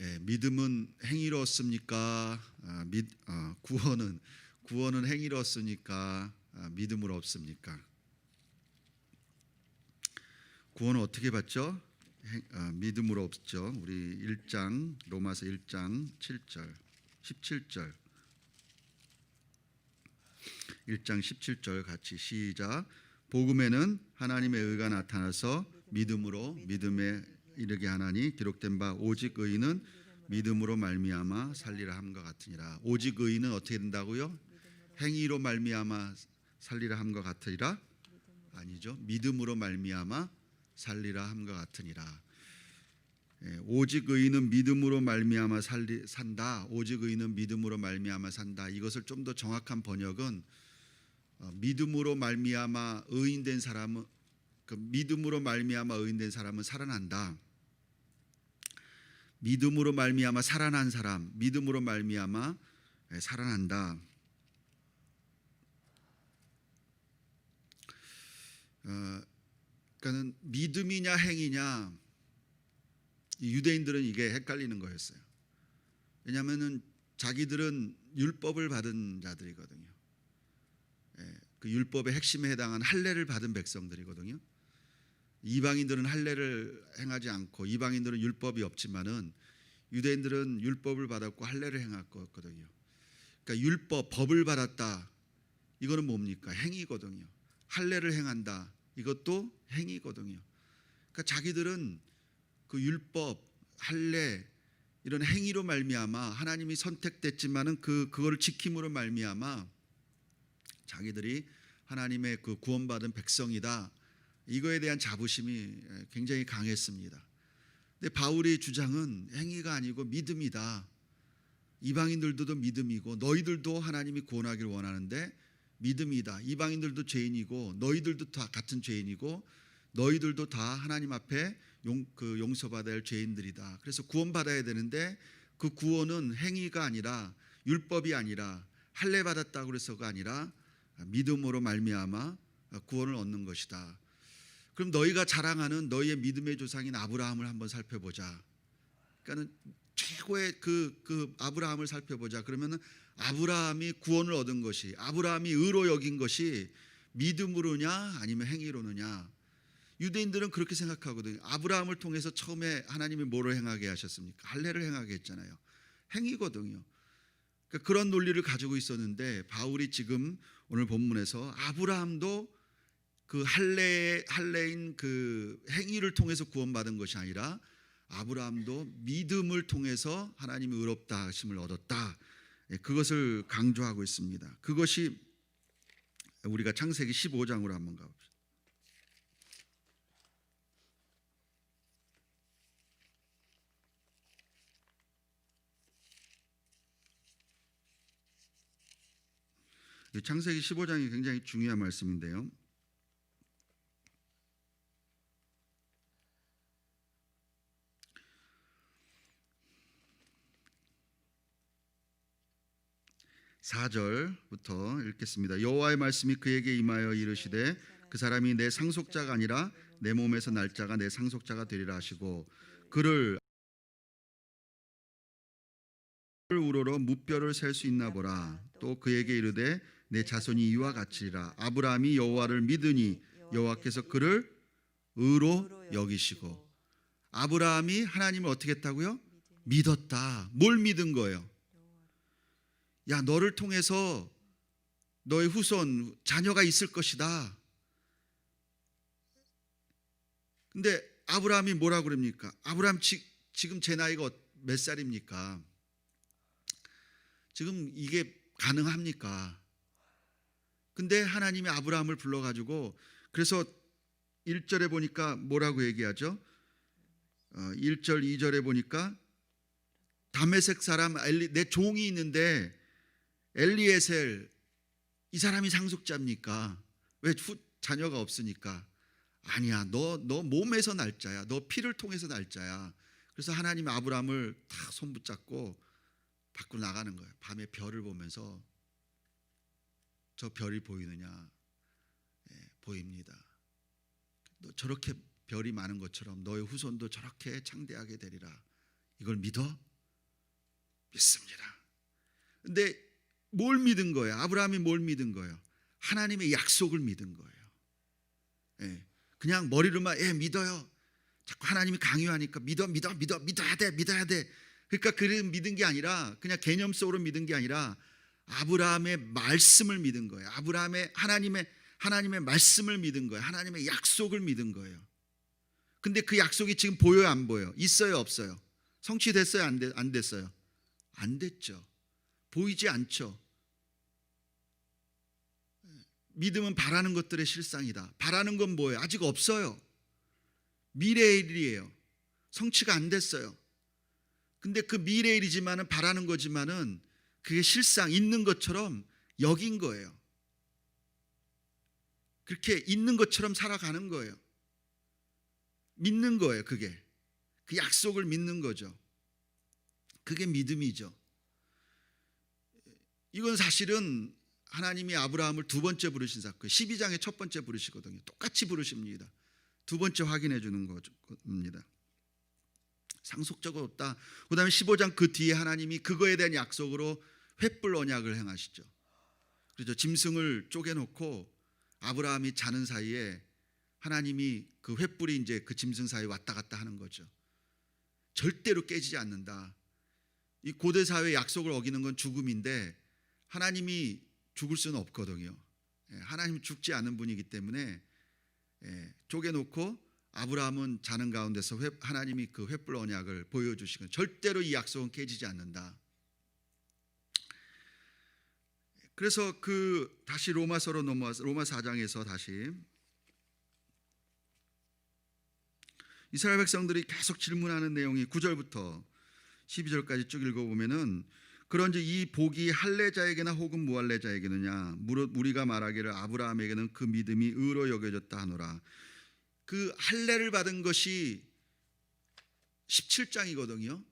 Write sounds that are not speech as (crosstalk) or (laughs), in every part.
예, 믿음은 행위로웠습니까? 아, 믿, 아, 구원은 구원은 행위로웠으니까 아, 믿음으로 없습니까? 구원은 어떻게 받죠? 행- 아, 믿음으로 없죠. 우리 1장 로마서 1장 7절 17절 1장 17절 같이 시작 복음에는 하나님의 의가 나타나서 믿음으로 믿음에 이르게 하나니 기록된 바 오직 의인은 믿음으로 말미암아 살리라 함과 같으니라 오직 의인은 어떻게 된다고요? 행위로 말미암아 살리라 함과 같으리라 아니죠 믿음으로 말미암아 살리라 함과 같으니라 예, 오직 의인은 믿음으로 말미암아 살리, 산다. 오직 의인은 믿음으로 말미암아 산다. 이것을 좀 더 정확한 번역은 어, 믿음으로 말미암아 의인된 사람은 그 믿음으로 말미암아 의인된 사람은 살아난다. 믿음으로 말미암아 살아난 사람, 믿음으로 말미암아 예, 살아난다. 어, 그러니까는 믿음이냐 행위냐 이 유대인들은 이게 헷갈리는 거였어요. 왜냐하면은 자기들은 율법을 받은 자들이거든요. 예, 그 율법의 핵심에 해당한 할례를 받은 백성들이거든요. 이방인들은 할례를 행하지 않고 이방인들은 율법이 없지만은 유대인들은 율법을 받았고 할례를 행했거든요. 그러니까 율법 법을 받았다. 이거는 뭡니까? 행위거든요. 할례를 행한다. 이것도 행위거든요. 그러니까 자기들은 그 율법, 할례 이런 행위로 말미암아 하나님이 선택됐지만은 그 그거를 지킴으로 말미암아 자기들이 하나님의 그 구원받은 백성이다. 이거에 대한 자부심이 굉장히 강했습니다. 근데 바울의 주장은 행위가 아니고 믿음이다. 이방인들도 믿음이고 너희들도 하나님이 구원하기를 원하는데 믿음이다. 이방인들도 죄인이고 너희들도 다 같은 죄인이고 너희들도 다 하나님 앞에 용, 그 용서받아야 할 죄인들이다. 그래서 구원받아야 되는데 그 구원은 행위가 아니라 율법이 아니라 할례 받았다고 그래서가 아니라 믿음으로 말미암아 구원을 얻는 것이다. 그럼 너희가 자랑하는 너희의 믿음의 조상인 아브라함을 한번 살펴보자. 그러니까는 최고의 그, 그 아브라함을 살펴보자. 그러면은 아브라함이 구원을 얻은 것이 아브라함이 의로 여긴 것이 믿음으로냐 아니면 행위로느냐. 유대인들은 그렇게 생각하거든요. 아브라함을 통해서 처음에 하나님이 뭐를 행하게 하셨습니까? 할례를 행하게 했잖아요. 행위거든요. 그러니까 그런 논리를 가지고 있었는데 바울이 지금 오늘 본문에서 아브라함도 그 할례 할례인 그 행위를 통해서 구원받은 것이 아니라 아브라함도 믿음을 통해서 하나님이 의롭다 하심을 얻었다. 예, 그것을 강조하고 있습니다. 그것이 우리가 창세기 15장으로 한번 가봅시다. 이 창세기 15장이 굉장히 중요한 말씀인데요. 사절부터 읽겠습니다. 여호와의 말씀이 그에게 임하여 이르시되 그 사람이 내 상속자가 아니라 내 몸에서 날짜가 내 상속자가 되리라 하시고 그를 우러러 무뼈를 셀 수 있나 보라. 또 그에게 이르되 내 자손이 이와 같이라. 아브라함이 여호와를 믿으니 여호와께서 그를 의로 여기시고 아브라함이 하나님을 어떻게 했다고요? 믿었다. 뭘 믿은 거예요? 야, 너를 통해서 너의 후손 자녀가 있을 것이다. 근데 아브라함이 뭐라 그럽니까? 아브라함 지, 지금 제 나이가 어- 몇 살입니까? 지금 이게 가능합니까? 근데 하나님이 아브라함을 불러 가지고 그래서 1절에 보니까 뭐라고 얘기하죠? 어, 1절 2절에 보니까 다메섹 사람 엘리 내 종이 있는데 엘리에셀 이 사람이 상속자입니까? 왜 후, 자녀가 없으니까? 아니야. 너 너 몸에서 날짜야. 너 피를 통해서 날짜야. 그래서 하나님이 아브라함을 탁 손붙잡고 밖으로 나가는 거예요. 밤에 별을 보면서 저 별이 보이느냐? 예, 보입니다. 너 저렇게 별이 많은 것처럼 너의 후손도 저렇게 창대하게 되리라. 이걸 믿어? 믿습니다. 근데 뭘 믿은 거예요? 아브라함이 뭘 믿은 거예요? 하나님의 약속을 믿은 거예요. 예, 그냥 머리로만 예 믿어요. 자꾸 하나님이 강요하니까 믿어 믿어 믿어 믿어야 돼 믿어야 돼. 그러니까 그 믿은 게 아니라 그냥 개념 속으로 믿은 게 아니라 아브라함의 말씀을 믿은 거예요. 아브라함의 하나님의 하나님의 말씀을 믿은 거예요. 하나님의 약속을 믿은 거예요. 근데 그 약속이 지금 보여요, 안 보여요? 있어요, 없어요? 성취됐어요, 안, 되, 안 됐어요? 안 됐죠. 보이지 않죠. 믿음은 바라는 것들의 실상이다. 바라는 건 뭐예요? 아직 없어요. 미래의 일이에요. 성취가 안 됐어요. 근데 그 미래의 일이지만은 바라는 거지만은 그게 실상 있는 것처럼 여긴 거예요. 그렇게 있는 것처럼 살아가는 거예요. 믿는 거예요, 그게. 그 약속을 믿는 거죠. 그게 믿음이죠. 이건 사실은 하나님이 아브라함을 두 번째 부르신 사건, 12장의 첫 번째 부르시거든요. 똑같이 부르십니다. 두 번째 확인해 주는 겁니다. 상속자가 없다. 그 다음에 15장 그 뒤에 하나님이 그거에 대한 약속으로 횃불 언약을 행하시죠. 그렇죠. 짐승을 쪼개놓고 아브라함이 자는 사이에 하나님이 그 횃불이 이제 그 짐승 사이에 왔다 갔다 하는 거죠. 절대로 깨지지 않는다. 이 고대 사회 약속을 어기는 건 죽음인데 하나님이 죽을 수는 없거든요. 예, 하나님 죽지 않은 분이기 때문에 예, 쪼개놓고 아브라함은 자는 가운데서 회, 하나님이 그 횃불 언약을 보여주시고 절대로 이 약속은 깨지지 않는다. 그래서 그 다시 로마서로 넘어와서 로마 4장에서 다시 이스라엘 백성들이 계속 질문하는 내용이 9절부터 12절까지 쭉 읽어보면은 그런지 이 복이 할례자에게나 혹은 무할례자에게느냐? 무릇 우리가 말하기를 아브라함에게는 그 믿음이 의로 여겨졌다 하노라. 그 할례를 받은 것이 17장이거든요.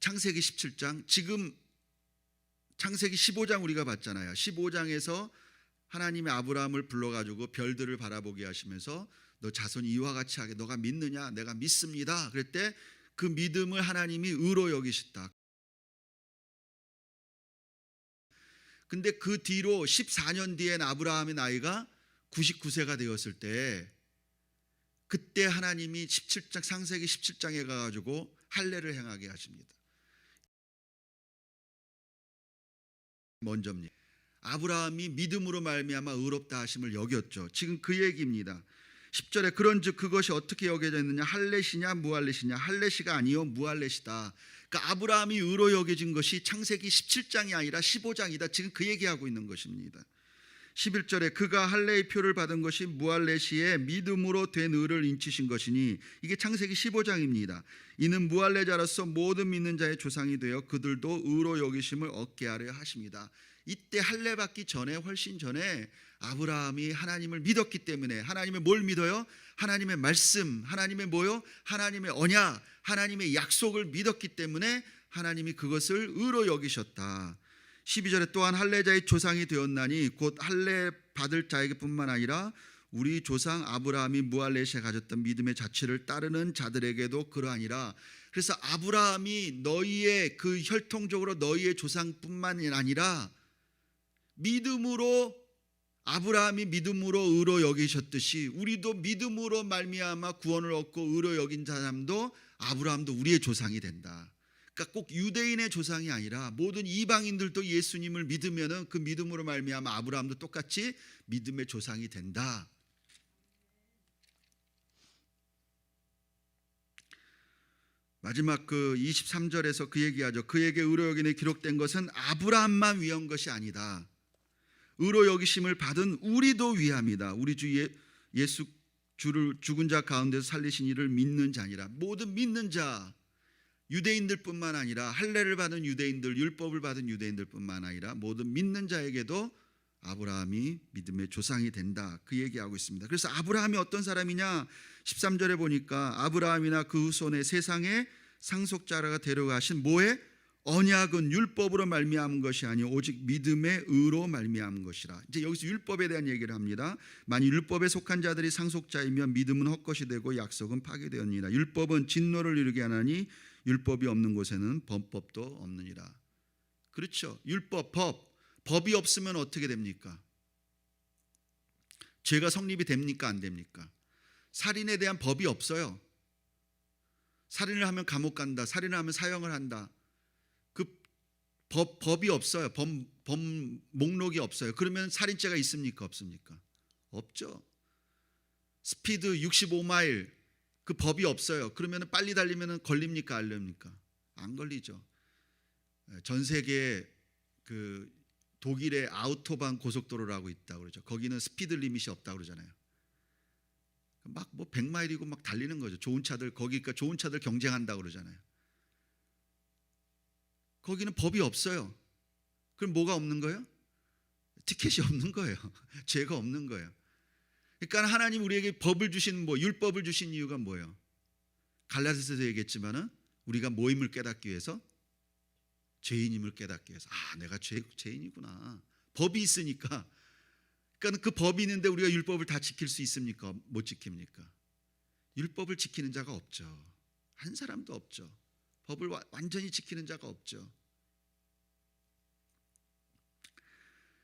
창세기 17장. 지금 창세기 15장 우리가 봤잖아요. 15장에서 하나님의 아브라함을 불러가지고 별들을 바라보게 하시면서 너 자손이 이와 같이 하게 너가 믿느냐? 내가 믿습니다. 그랬대. 그 믿음을 하나님이 의로 여기셨다 근데 그 뒤로 14년 뒤엔 아브라함의 나이가 99세가 되었을 때 그때 하나님이 17장 상세기 17장에 가 가지고 할례를 행하게 하십니다. 먼저입니다. 아브라함이 믿음으로 말미암아 의롭다 하심을 여겼죠. 지금 그 얘기입니다. 10절에 그런즉 그것이 어떻게 여겨져 있느냐 할례시냐 무할례시냐 할례시가 아니요 무할례시다. 그러니까 아브라함이 의로 여겨진 것이 창세기 17장이 아니라 15장이다. 지금 그 얘기하고 있는 것입니다. 11절에 그가 할례의 표를 받은 것이 무할례시에 믿음으로 된 의를 인치신 것이니 이게 창세기 15장입니다. 이는 무할례자로서 모든 믿는 자의 조상이 되어 그들도 의로 여기심을 얻게 하려 하십니다. 이때 할례 받기 전에 훨씬 전에 아브라함이 하나님을 믿었기 때문에 하나님의 뭘 믿어요? 하나님의 말씀, 하나님의 뭐요? 하나님의 언약, 하나님의 약속을 믿었기 때문에 하나님이 그것을 의로 여기셨다. 12절에 또한 할례자의 조상이 되었나니 곧 할례 받을 자에게뿐만 아니라 우리 조상 아브라함이 무할례시에 가졌던 믿음의 자체를 따르는 자들에게도 그러하니라. 그래서 아브라함이 너희의 그 혈통적으로 너희의 조상뿐만이 아니라 믿음으로 아브라함이 믿음으로 의로 여기셨듯이 우리도 믿음으로 말미암아 구원을 얻고 의로 여긴 사람도 아브라함도 우리의 조상이 된다. 그러니까 꼭 유대인의 조상이 아니라 모든 이방인들도 예수님을 믿으면은 그 믿음으로 말미암아 아브라함도 똑같이 믿음의 조상이 된다. 마지막 그 23절에서 그 얘기하죠. 그에게 의로 여긴에 기록된 것은 아브라함만 위한 것이 아니다. 의로 여기심을 받은 우리도 위함이다. 우리 주 예, 예수 주를 죽은 자 가운데서 살리신 이를 믿는 자니라. 모든 믿는 자 유대인들뿐만 아니라 할례를 받은 유대인들, 율법을 받은 유대인들뿐만 아니라 모든 믿는 자에게도 아브라함이 믿음의 조상이 된다. 그 얘기하고 있습니다. 그래서 아브라함이 어떤 사람이냐? 13절에 보니까 아브라함이나 그 후손의 세상에 상속자가 데려가신 뭐에 언약은 율법으로 말미암은 것이 아니요 오직 믿음의 의로 말미암은 것이라. 이제 여기서 율법에 대한 얘기를 합니다. 만일 율법에 속한 자들이 상속자이면 믿음은 헛것이 되고 약속은 파괴되었니라. 율법은 진노를 이루게 하나니 율법이 없는 곳에는 범법도 없느니라. 그렇죠. 율법, 법, 법이 없으면 어떻게 됩니까? 죄가 성립이 됩니까? 안 됩니까? 살인에 대한 법이 없어요. 살인을 하면 감옥 간다. 살인을 하면 사형을 한다. 그 법, 법이 없어요. 범, 범 목록이 없어요. 그러면 살인죄가 있습니까? 없습니까? 없죠. 스피드 65마일 그 법이 없어요. 그러면 빨리 달리면 걸립니까? 안 걸립니까? 안 걸리죠. 예, 전 세계에 그 독일의 아우토반 고속도로라고 있다 그러죠. 거기는 스피드 리밋이 없다 그러잖아요. 막 뭐 100마일이고 막 달리는 거죠. 좋은 차들 거기가 좋은 차들 경쟁한다 그러잖아요. 거기는 법이 없어요. 그럼 뭐가 없는 거예요? 티켓이 없는 거예요. (laughs) 죄가 없는 거예요. 그러니까 하나님 우리에게 법을 주신 뭐 율법을 주신 이유가 뭐예요? 갈라디아서 얘기했지만은 우리가 모임을 깨닫기 위해서 죄인임을 깨닫기 위해서 아 내가 죄, 죄인이구나 법이 있으니까 그러니까 그 법이 있는데 우리가 율법을 다 지킬 수 있습니까? 못 지킵니까? 율법을 지키는 자가 없죠. 한 사람도 없죠. 법을 와- 완전히 지키는 자가 없죠.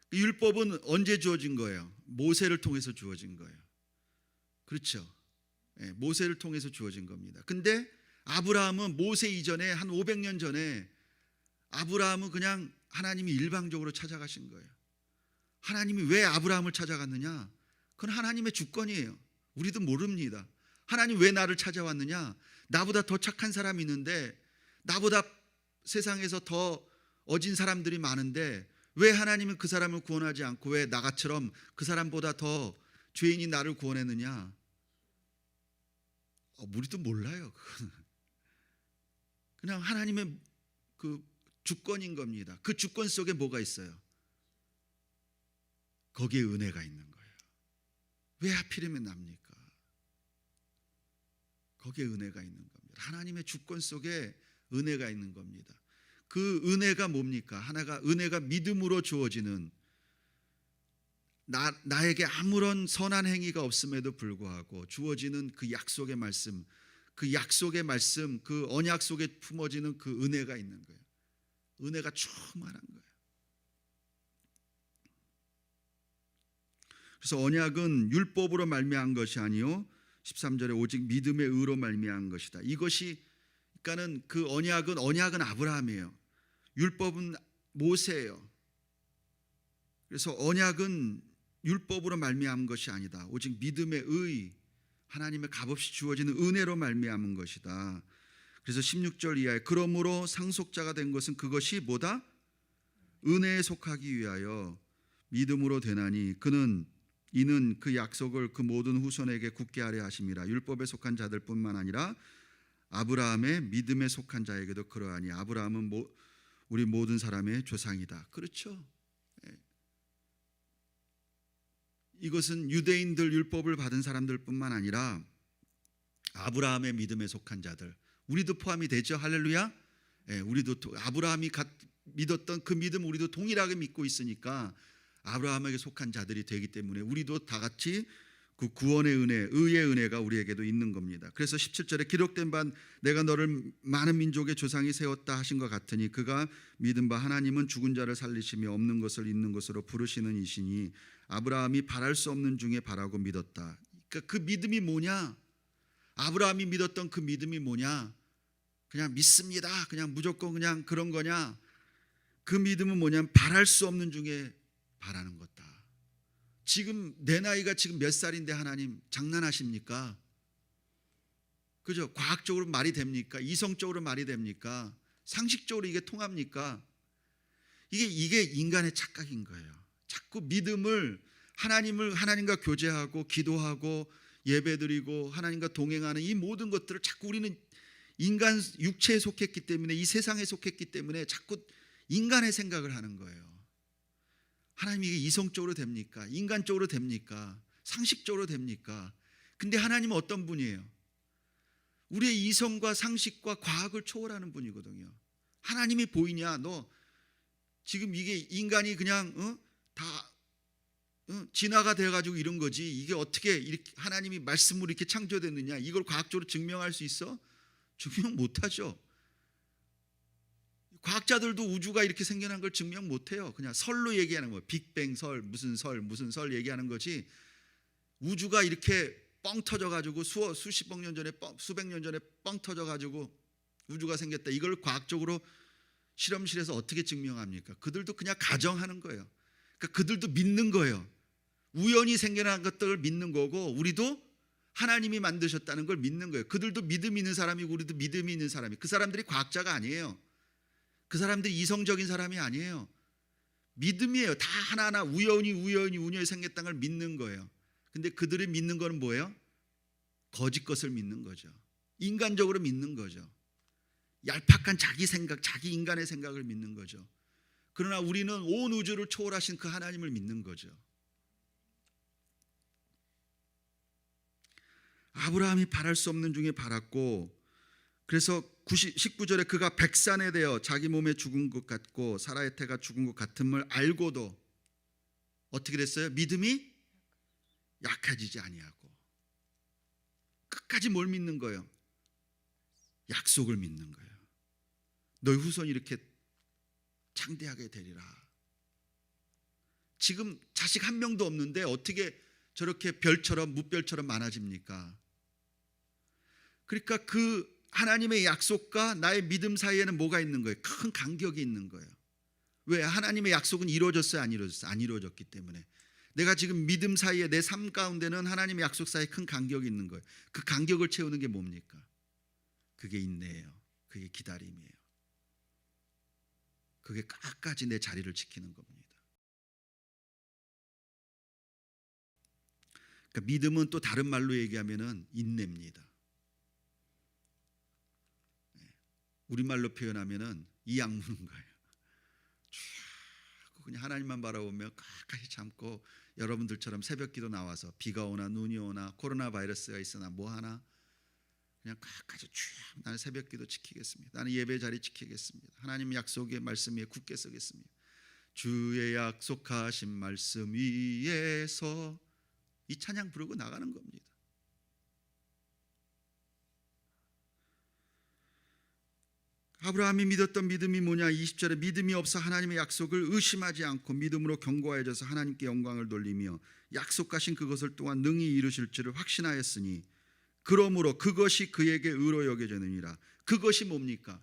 그 율법은 언제 주어진 거예요? 모세를 통해서 주어진 거예요. 그렇죠. 예, 모세를 통해서 주어진 겁니다. 근데 아브라함은 모세 이전에 한 500년 전에 아브라함은 그냥 하나님이 일방적으로 찾아가신 거예요. 하나님이 왜 아브라함을 찾아갔느냐? 그건 하나님의 주권이에요. 우리도 모릅니다. 하나님 왜 나를 찾아왔느냐? 나보다 더 착한 사람이 있는데 나보다 세상에서 더 어진 사람들이 많은데 왜 하나님은 그 사람을 구원하지 않고 왜 나같처럼 그 사람보다 더 죄인이 나를 구원했느냐? 어, 우리도 몰라요. 그냥 하나님의 그 주권인 겁니다. 그 주권 속에 뭐가 있어요? 거기에 은혜가 있는 거예요. 왜 하필이면 납니까? 거기에 은혜가 있는 겁니다. 하나님의 주권 속에 은혜가 있는 겁니다. 그 은혜가 뭡니까? 하나가 은혜가 믿음으로 주어지는 나, 나에게 아무런 선한 행위가 없음에도 불구하고 주어지는 그 약속의 말씀, 그 약속의 말씀, 그 언약 속에 품어지는 그 은혜가 있는 거예요. 은혜가 충만한 거예요. 그래서 언약은 율법으로 말미암은 것이 아니요 13절에 오직 믿음의 의로 말미암은 것이다. 이것이 그러니까는 그 언약은 언약은 아브라함이에요. 율법은 모세예요. 그래서 언약은 율법으로 말미암은 것이 아니다. 오직 믿음의 의 하나님의 값없이 주어지는 은혜로 말미암은 것이다. 그래서 16절 이하에 그러므로 상속자가 된 것은 그것이 뭐다? 은혜에 속하기 위하여 믿음으로 되나니 그는 이는 그 약속을 그 모든 후손에게 굳게 하려 하심이라 율법에 속한 자들뿐만 아니라 아브라함의 믿음에 속한 자에게도 그러하니 아브라함은 모, 우리 모든 사람의 조상이다. 그렇죠? 예. 이것은 유대인들 율법을 받은 사람들뿐만 아니라 아브라함의 믿음에 속한 자들 우리도 포함이 되죠. 할렐루야. 예, 우리도 도- 아브라함이 갓 믿었던 그 믿음 우리도 동일하게 믿고 있으니까 아브라함에게 속한 자들이 되기 때문에 우리도 다 같이 그 구원의 은혜, 의의 은혜가 우리에게도 있는 겁니다. 그래서 17절에 기록된 바 내가 너를 많은 민족의 조상이 세웠다 하신 것 같으니 그가 믿은 바 하나님은 죽은 자를 살리시며 없는 것을 있는 것으로 부르시는 이시니 아브라함이 바랄 수 없는 중에 바라고 믿었다. 그러니까 그 믿음이 뭐냐? 아브라함이 믿었던 그 믿음이 뭐냐? 그냥 믿습니다. 그냥 무조건 그냥 그런 거냐? 그 믿음은 뭐냐면 바랄 수 없는 중에 바라는 거다. 지금 내 나이가 지금 몇 살인데 하나님 장난하십니까? 그죠? 과학적으로 말이 됩니까? 이성적으로 말이 됩니까? 상식적으로 이게 통합니까? 이게 이게 인간의 착각인 거예요. 자꾸 믿음을 하나님을 하나님과 교제하고 기도하고 예배드리고 하나님과 동행하는 이 모든 것들을 자꾸 우리는 인간 육체에 속했기 때문에 이 세상에 속했기 때문에 자꾸 인간의 생각을 하는 거예요. 하나님 이게 이성적으로 됩니까? 인간적으로 됩니까? 상식적으로 됩니까? 근데 하나님은 어떤 분이에요? 우리의 이성과 상식과 과학을 초월하는 분이거든요. 하나님이 보이냐? 너 지금 이게 인간이 그냥 어? 다 어? 진화가 돼가지고 이런 거지. 이게 어떻게 이렇게 하나님이 말씀으로 이렇게 창조됐느냐? 이걸 과학적으로 증명할 수 있어? (laughs) 증명 못하죠. 과학자들도 우주가 이렇게 생겨난 걸 증명 못 해요. 그냥 설로 얘기하는 거예요. 빅뱅 설, 무슨 설, 무슨 설 얘기하는 거지. 우주가 이렇게 뻥 터져 가지고 수 수십억 년 전에 뻥, 수백 년 전에 뻥 터져 가지고 우주가 생겼다. 이걸 과학적으로 실험실에서 어떻게 증명합니까? 그들도 그냥 가정하는 거예요. 그러니까 그들도 믿는 거예요. 우연히 생겨난 것들을 믿는 거고 우리도 하나님이 만드셨다는 걸 믿는 거예요. 그들도 믿음 있는 사람이고 우리도 믿음이 있는 사람이. 그 사람들이 과학자가 아니에요. 그 사람들이 이성적인 사람이 아니에요. 믿음이에요. 다 하나하나 우연히 우연히 우연히 생겼다는 걸 믿는 거예요. 근데 그들이 믿는 거는 뭐예요? 거짓 것을 믿는 거죠. 인간적으로 믿는 거죠. 얄팍한 자기 생각, 자기 인간의 생각을 믿는 거죠. 그러나 우리는 온 우주를 초월하신 그 하나님을 믿는 거죠. 아브라함이 바랄 수 없는 중에 바랐고 그래서 90, 19절에 그가 백산에 대어 자기 몸에 죽은 것 같고 사라의 태가 죽은 것 같음을 알고도 어떻게 됐어요? 믿음이 약해지지 아니하고 끝까지 뭘 믿는 거예요? 약속을 믿는 거예요. 너희 후손이 이렇게 창대하게 되리라. 지금 자식 한 명도 없는데 어떻게 저렇게 별처럼 무별처럼 많아집니까? 그러니까 그 하나님의 약속과 나의 믿음 사이에는 뭐가 있는 거예요? 큰 간격이 있는 거예요. 왜 하나님의 약속은 이루어졌어요, 안 이루어졌어요? 안 이루어졌기 때문에 내가 지금 믿음 사이에 내 삶 가운데는 하나님의 약속 사이에 큰 간격이 있는 거예요. 그 간격을 채우는 게 뭡니까? 그게 인내예요. 그게 기다림이에요. 그게 끝까지 내 자리를 지키는 겁니다. 그러니까 믿음은 또 다른 말로 얘기하면은 인내입니다. 우리말로 표현하면은 이 악무는 거예요. 쭉 그냥 하나님만 바라보며 끝까지 참고 여러분들처럼 새벽기도 나와서 비가 오나 눈이 오나 코로나 바이러스가 있으나 뭐 하나 그냥 끝까지 쭉 나는 새벽기도 지키겠습니다. 나는 예배 자리 지키겠습니다. 하나님 약속의 말씀 위에 굳게 서겠습니다. 주의 약속하신 말씀 위에서 이 찬양 부르고 나가는 겁니다. 아브라함이 믿었던 믿음이 뭐냐? 20절에 믿음이 없어 하나님의 약속을 의심하지 않고 믿음으로 견고해져서 하나님께 영광을 돌리며 약속하신 그것을 또한 능히 이루실 줄을 확신하였으니 그러므로 그것이 그에게 의로 여겨지느니라. 그것이 뭡니까?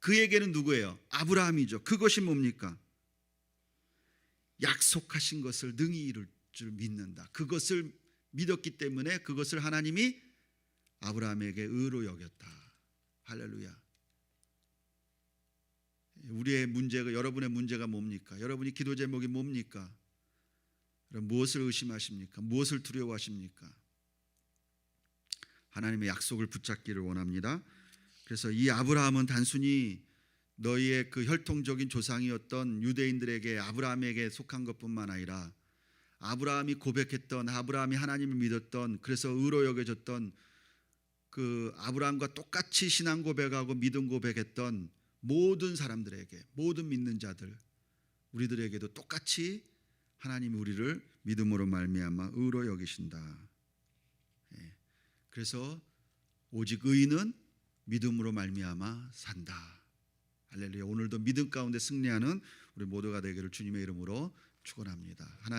그에게는 누구예요? 아브라함이죠. 그것이 뭡니까? 약속하신 것을 능히 이룰 줄 믿는다. 그것을 믿었기 때문에 그것을 하나님이 아브라함에게 의로 여겼다. 할렐루야. 우리의 문제가 여러분의 문제가 뭡니까? 여러분이 기도 제목이 뭡니까? 무엇을 의심하십니까? 무엇을 두려워하십니까? 하나님의 약속을 붙잡기를 원합니다. 그래서 이 아브라함은 단순히 너희의 그 혈통적인 조상이었던 유대인들에게 아브라함에게 속한 것뿐만 아니라 아브라함이 고백했던 아브라함이 하나님을 믿었던 그래서 의로 여겨졌던 그 아브라함과 똑같이 신앙 고백하고 믿음 고백했던 모든 사람들에게 모든 믿는 자들 우리들에게도 똑같이 하나님이 우리를 믿음으로 말미암아 의로 여기신다. 예. 그래서 오직 의인은 믿음으로 말미암아 산다. 할렐루야. 오늘도 믿음 가운데 승리하는 우리 모두가 되기를 주님의 이름으로 축원합니다. 하나